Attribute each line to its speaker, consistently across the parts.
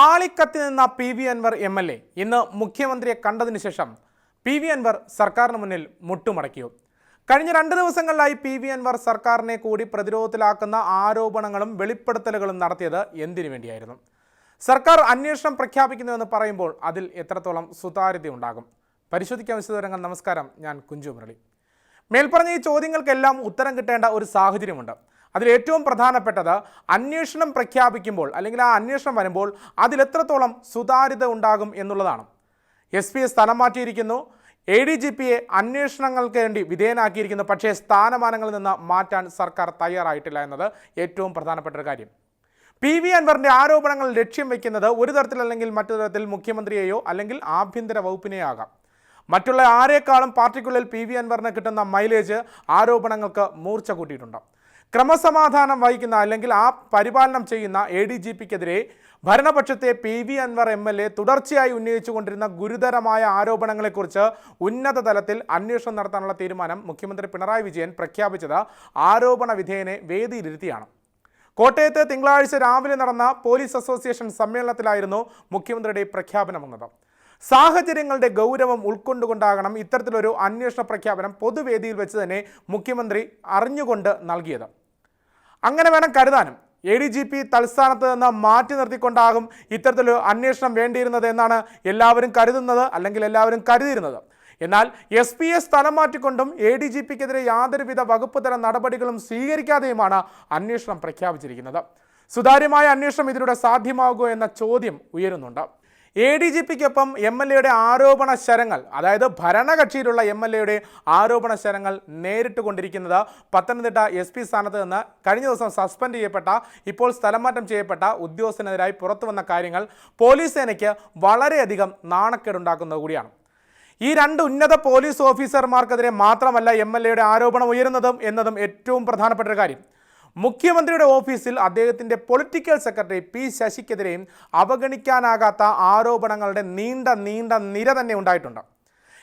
Speaker 1: ആളിക്കത്തി നിന്ന P V Anvar M L A ഇന്ന് മുഖ്യമന്ത്രിയെ കണ്ടതിന് ശേഷം പി വി അൻവർ സർക്കാരിന് മുന്നിൽ മുട്ടുമടക്കിയോ കഴിഞ്ഞ രണ്ട് ദിവസങ്ങളിലായി പി വി അൻവർ സർക്കാരിനെ കൂടി പ്രതിരോധത്തിലാക്കുന്ന ആരോപണങ്ങളും വെളിപ്പെടുത്തലുകളും നടത്തിയത് എന്തിനു വേണ്ടിയായിരുന്നു? സർക്കാർ അന്വേഷണം പ്രഖ്യാപിക്കുന്നുവെന്ന് പറയുമ്പോൾ അതിൽ എത്രത്തോളം സുതാര്യത ഉണ്ടാകും പരിശോധിക്കാൻ വിശദവിവരങ്ങൾ നമസ്കാരം. ഞാൻ കുഞ്ചു മുരളി. മേൽപ്പറഞ്ഞ ഈ ചോദ്യങ്ങൾക്കെല്ലാം ഉത്തരം കിട്ടേണ്ട ഒരു സാഹചര്യമുണ്ട്. അതിൽ ഏറ്റവും പ്രധാനപ്പെട്ടത് അന്വേഷണം പ്രഖ്യാപിക്കുമ്പോൾ അല്ലെങ്കിൽ ആ അന്വേഷണം വരുമ്പോൾ അതിലെത്രത്തോളം സുതാര്യത ഉണ്ടാകും എന്നുള്ളതാണ്. എസ് പിയെ സ്ഥലം മാറ്റിയിരിക്കുന്നു. എ ഡി ജി പിയെ അന്വേഷണങ്ങൾക്ക് വേണ്ടി വിധേയനാക്കിയിരിക്കുന്നു. പക്ഷേ സ്ഥാനമാനങ്ങളിൽ നിന്ന് മാറ്റാൻ സർക്കാർ തയ്യാറായിട്ടില്ല എന്നത് ഏറ്റവും പ്രധാനപ്പെട്ട ഒരു കാര്യം. പി വി അൻവറിന്റെ ആരോപണങ്ങൾ ലക്ഷ്യം വയ്ക്കുന്നത് ഒരു തരത്തിലല്ലെങ്കിൽ മറ്റു തരത്തിൽ മുഖ്യമന്ത്രിയെയോ അല്ലെങ്കിൽ ആഭ്യന്തര വകുപ്പിനെയോ ആകാം. മറ്റുള്ള ആരെക്കാളും പാർട്ടിക്കുള്ളിൽ പി വി അൻവറിന് കിട്ടുന്ന മൈലേജ് ആരോപണങ്ങൾക്ക് മൂർച്ച കൂട്ടിയിട്ടുണ്ട്. ക്രമസമാധാനം വഹിക്കുന്ന അല്ലെങ്കിൽ ആ പരിപാലനം ചെയ്യുന്ന എ ഡി ജി പിക്കെതിരെ ഭരണപക്ഷത്തെ P V Anvar M L A തുടർച്ചയായി ഉന്നയിച്ചുകൊണ്ടിരുന്ന ഗുരുതരമായ ആരോപണങ്ങളെക്കുറിച്ച് ഉന്നത തലത്തിൽ അന്വേഷണം നടത്താനുള്ള തീരുമാനം മുഖ്യമന്ത്രി പിണറായി വിജയൻ പ്രഖ്യാപിച്ചത് ആരോപണ വിധേയനെ വേദിയിലിരുത്തിയാണ്. കോട്ടയത്ത് തിങ്കളാഴ്ച രാവിലെ നടന്ന പോലീസ് അസോസിയേഷൻ സമ്മേളനത്തിലായിരുന്നു മുഖ്യമന്ത്രിയുടെ പ്രഖ്യാപനം വന്നത്. സാഹചര്യങ്ങളുടെ ഗൗരവം ഉൾക്കൊണ്ടുകൊണ്ടാകണം ഇത്തരത്തിലൊരു അന്വേഷണ പ്രഖ്യാപനം പൊതുവേദിയിൽ വെച്ച് തന്നെ മുഖ്യമന്ത്രി അറിഞ്ഞുകൊണ്ട് നൽകിയത്. അങ്ങനെ വേണം കരുതാനും. എ ഡി ജി പി തൽസ്ഥാനത്ത് നിന്ന് മാറ്റി നിർത്തിക്കൊണ്ടാകും ഇത്തരത്തിലൊരു അന്വേഷണം വേണ്ടിയിരുന്നത് എന്നാണ് എല്ലാവരും കരുതുന്നത് അല്ലെങ്കിൽ എല്ലാവരും കരുതിയിരുന്നത്. എന്നാൽ എസ് പി എ സ്ഥലം മാറ്റിക്കൊണ്ടും എ ഡി ജി പിക്കെതിരെ യാതൊരുവിധ വകുപ്പ് തല നടപടികളും സ്വീകരിക്കാതെയുമാണ് അന്വേഷണം പ്രഖ്യാപിച്ചിരിക്കുന്നത്. സുതാര്യമായ അന്വേഷണം ഇതിലൂടെ സാധ്യമാകുമോ എന്ന ചോദ്യം ഉയരുന്നുണ്ട്. എ ഡി ജി പിക്കൊപ്പം എം എൽ എയുടെ ആരോപണ ശരങ്ങൾ അതായത് ഭരണകക്ഷിയിലുള്ള എം എൽ എയുടെ ആരോപണ ശരങ്ങൾ നേരിട്ട് കൊണ്ടിരിക്കുന്നത് പത്തനംതിട്ട എസ് പി സ്ഥാനത്ത് നിന്ന് കഴിഞ്ഞ ദിവസം സസ്പെൻഡ് ചെയ്യപ്പെട്ട ഇപ്പോൾ സ്ഥലംമാറ്റം ചെയ്യപ്പെട്ട ഉദ്യോഗസ്ഥനെതിരായി പുറത്തു വന്ന കാര്യങ്ങൾ പോലീസ് സേനയ്ക്ക് വളരെയധികം നാണക്കേടുണ്ടാക്കുന്നത് കൂടിയാണ്. ഈ രണ്ട് ഉന്നത പോലീസ് ഓഫീസർമാർക്കെതിരെ മാത്രമല്ല എം എൽ എയുടെ ആരോപണം ഉയരുന്നതും എന്നതും ഏറ്റവും പ്രധാനപ്പെട്ട ഒരു കാര്യം. മുഖ്യമന്ത്രിയുടെ ഓഫീസിൽ അദ്ദേഹത്തിന്റെ പൊളിറ്റിക്കൽ സെക്രട്ടറി പി ശശിക്കെതിരെയും അവഗണിക്കാനാകാത്ത ആരോപണങ്ങളുടെ നീണ്ട നീണ്ട നിര തന്നെ ഉണ്ടായിട്ടുണ്ട്.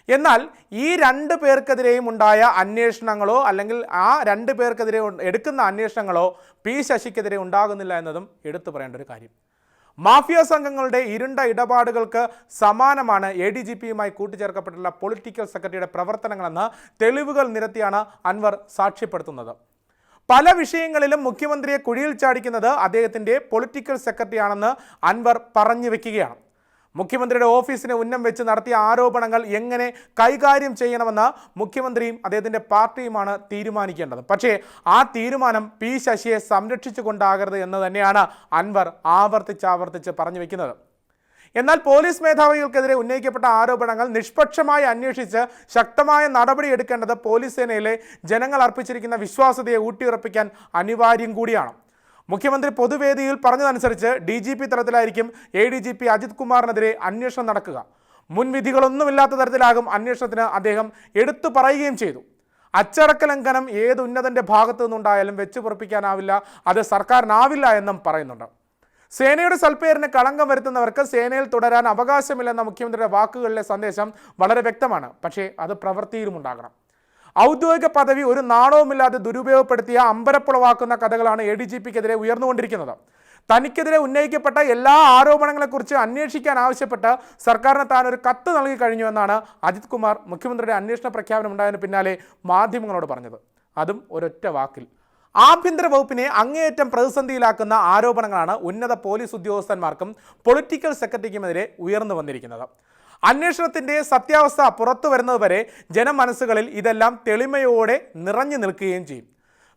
Speaker 1: എന്നാൽ ഈ രണ്ട് പേർക്കെതിരെയും ഉണ്ടായ അന്വേഷണങ്ങളോ അല്ലെങ്കിൽ ആ രണ്ട് പേർക്കെതിരെ എടുക്കുന്ന അന്വേഷണങ്ങളോ പി ശശിക്കെതിരെ ഉണ്ടാകുന്നില്ല എന്നതും എടുത്തു പറയേണ്ട ഒരു കാര്യം. മാഫിയ സംഘങ്ങളുടെ ഇരുണ്ട ഇടപാടുകൾക്ക് സമാനമാണ് എ ഡി ജി പിയുമായി കൂട്ടിച്ചേർക്കപ്പെട്ടുള്ള പൊളിറ്റിക്കൽ സെക്രട്ടറിയുടെ പ്രവർത്തനങ്ങളെന്ന് തെളിവുകൾ നിരത്തിയാണ് അൻവർ സാക്ഷ്യപ്പെടുത്തുന്നത്. പല വിഷയങ്ങളിലും മുഖ്യമന്ത്രിയെ കുഴിയിൽ ചാടിക്കുന്നത് അദ്ദേഹത്തിന്റെ പൊളിറ്റിക്കൽ സെക്രട്ടറിയാണെന്ന് അൻവർ പറഞ്ഞു വെക്കുകയാണ്. മുഖ്യമന്ത്രിയുടെ ഓഫീസിന് ഉന്നം വെച്ച് നടത്തിയ ആരോപണങ്ങൾ എങ്ങനെ കൈകാര്യം ചെയ്യണമെന്ന് മുഖ്യമന്ത്രിയും അദ്ദേഹത്തിന്റെ പാർട്ടിയുമാണ് തീരുമാനിക്കേണ്ടത്. പക്ഷേ ആ തീരുമാനം പി ശശിയെ സംരക്ഷിച്ചു സംരക്ഷിച്ചുകൊണ്ടാകരുത് എന്ന് തന്നെയാണ് അൻവർ ആവർത്തിച്ചാവർത്തിച്ച് പറഞ്ഞു വെക്കുന്നത്. എന്നാൽ പോലീസ് മേധാവികൾക്കെതിരെ ഉന്നയിക്കപ്പെട്ട ആരോപണങ്ങൾ നിഷ്പക്ഷമായി അന്വേഷിച്ച് ശക്തമായ നടപടി എടുക്കേണ്ടത് പോലീസ് സേനയിലെ ജനങ്ങൾ അർപ്പിച്ചിരിക്കുന്ന വിശ്വാസ്യതയെ ഊട്ടിയുറപ്പിക്കാൻ അനിവാര്യം കൂടിയാണ്. മുഖ്യമന്ത്രി പൊതുവേദിയിൽ പറഞ്ഞതനുസരിച്ച് D G P തലത്തിലായിരിക്കും A D G P Ajith കുമാറിനെതിരെ അന്വേഷണം നടക്കുക. മുൻവിധികളൊന്നുമില്ലാത്ത തരത്തിലാകും അന്വേഷണത്തിന് അദ്ദേഹം എടുത്തു പറയുകയും ചെയ്തു. അച്ചടക്ക ലംഘനം ഏത് ഉന്നതന്റെ ഭാഗത്തു നിന്നുണ്ടായാലും വെച്ചു പൊറപ്പിക്കാനാവില്ല അത് സർക്കാരിനാവില്ല എന്നും പറയുന്നുണ്ട്. സേനയുടെ സൽപ്പേരിന് കളങ്കം വരുത്തുന്നവർക്ക് സേനയിൽ തുടരാൻ അവകാശമില്ലെന്ന മുഖ്യമന്ത്രിയുടെ വാക്കുകളിലെ സന്ദേശം വളരെ വ്യക്തമാണ്. പക്ഷേ അത് പ്രവൃത്തിയിലും ഉണ്ടാകണം. ഔദ്യോഗിക പദവി ഒരു നാണവുമില്ലാതെ ദുരുപയോഗപ്പെടുത്തിയ അമ്പരപ്പുളവാക്കുന്ന കഥകളാണ് എ ഡി ജി പിക്കെതിരെ ഉയർന്നുകൊണ്ടിരിക്കുന്നത്. തനിക്കെതിരെ ഉന്നയിക്കപ്പെട്ട എല്ലാ ആരോപണങ്ങളെക്കുറിച്ച് അന്വേഷിക്കാൻ ആവശ്യപ്പെട്ട് സർക്കാരിന് താൻ ഒരു കത്ത് നൽകി കഴിഞ്ഞു എന്നാണ് അജിത് കുമാർ മുഖ്യമന്ത്രിയുടെ അന്വേഷണ പ്രഖ്യാപനം ഉണ്ടായതിന് പിന്നാലെ മാധ്യമങ്ങളോട് പറഞ്ഞത്. അതും ഒരൊറ്റ വാക്കിൽ. ആഭ്യന്തര വകുപ്പിനെ അങ്ങേയറ്റം പ്രതിസന്ധിയിലാക്കുന്ന ആരോപണങ്ങളാണ് ഉന്നത പോലീസ് ഉദ്യോഗസ്ഥന്മാർക്കും പൊളിറ്റിക്കൽ സെക്രട്ടറിക്കുമെതിരെ ഉയർന്നു വന്നിരിക്കുന്നത്. അന്വേഷണത്തിന്റെ സത്യാവസ്ഥ പുറത്തു വരുന്നതുവരെ ജനമനസ്സുകളിൽ ഇതെല്ലാം തെളിമയോടെ നിറഞ്ഞു നിൽക്കുകയും ചെയ്യും.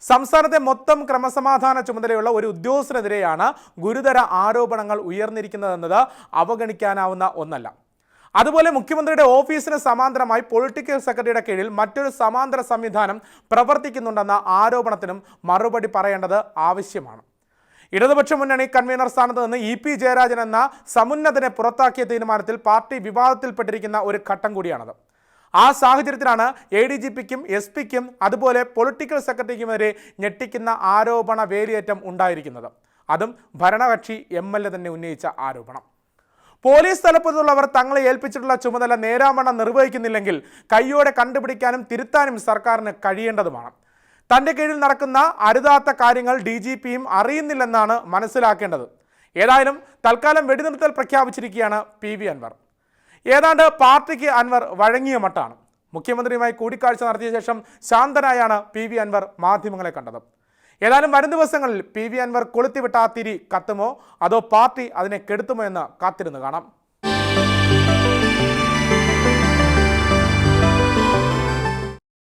Speaker 1: സംസ്ഥാനത്തെ മൊത്തം ക്രമസമാധാന ചുമതലയുള്ള ഒരു ഉദ്യോഗസ്ഥനെതിരെയാണ് ഗുരുതര ആരോപണങ്ങൾ ഉയർന്നിരിക്കുന്നതെന്നത് അവഗണിക്കാനാവുന്ന ഒന്നല്ല. അതുപോലെ മുഖ്യമന്ത്രിയുടെ ഓഫീസിന് സമാന്തരമായി പൊളിറ്റിക്കൽ സെക്രട്ടറിയുടെ കീഴിൽ മറ്റൊരു സമാന്തര സംവിധാനം പ്രവർത്തിക്കുന്നുണ്ടെന്ന ആരോപണത്തിനും മറുപടി പറയേണ്ടത് ആവശ്യമാണ്. ഇടതുപക്ഷ മുന്നണി കൺവീനർ സ്ഥാനത്ത് നിന്ന് ഇ പി ജയരാജൻ എന്ന സമുന്നതനെ പുറത്താക്കിയ തീരുമാനത്തിൽ പാർട്ടി വിവാദത്തിൽപ്പെട്ടിരിക്കുന്ന ഒരു ഘട്ടം കൂടിയാണത്. ആ സാഹചര്യത്തിലാണ് എ ഡി ജി പിക്കും എസ് പിക്കും അതുപോലെ പൊളിറ്റിക്കൽ സെക്രട്ടറിക്കുമെതിരെ ഞെട്ടിക്കുന്ന ആരോപണ വേലിയേറ്റം ഉണ്ടായിരിക്കുന്നത്. അതും ഭരണകക്ഷി എം എൽ എ തന്നെ ഉന്നയിച്ച ആരോപണം. പോലീസ് തലപ്പത്തുള്ളവർ തങ്ങളെ ഏൽപ്പിച്ചിട്ടുള്ള ചുമതല നേരാമണ്ണം നിർവഹിക്കുന്നില്ലെങ്കിൽ കയ്യോടെ കണ്ടുപിടിക്കാനും തിരുത്താനും സർക്കാരിന് കഴിയേണ്ടതുമാണ്. തന്റെ കീഴിൽ നടക്കുന്ന അരുതാത്ത കാര്യങ്ങൾ ഡി ജി പിയും അറിയുന്നില്ലെന്നാണ് മനസ്സിലാക്കേണ്ടത്. ഏതായാലും തൽക്കാലം വെടിനിർത്തൽ പ്രഖ്യാപിച്ചിരിക്കുകയാണ് പി വി അൻവർ. ഏതാണ്ട് പാർട്ടിക്ക് അൻവർ വഴങ്ങിയ മട്ടാണ്. മുഖ്യമന്ത്രിയുമായി കൂടിക്കാഴ്ച നടത്തിയ ശേഷം ശാന്തനായാണ് പി വി അൻവർ മാധ്യമങ്ങളെ കണ്ടത്. ഏതായാലും വരും ദിവസങ്ങളിൽ പി വി അൻവർ കൊളുത്തിവിട്ട തിരി കത്തുമോ? അതോ പാർട്ടി അതിനെ കെടുത്തുമോ എന്ന് കാത്തിരുന്ന് കാണാം.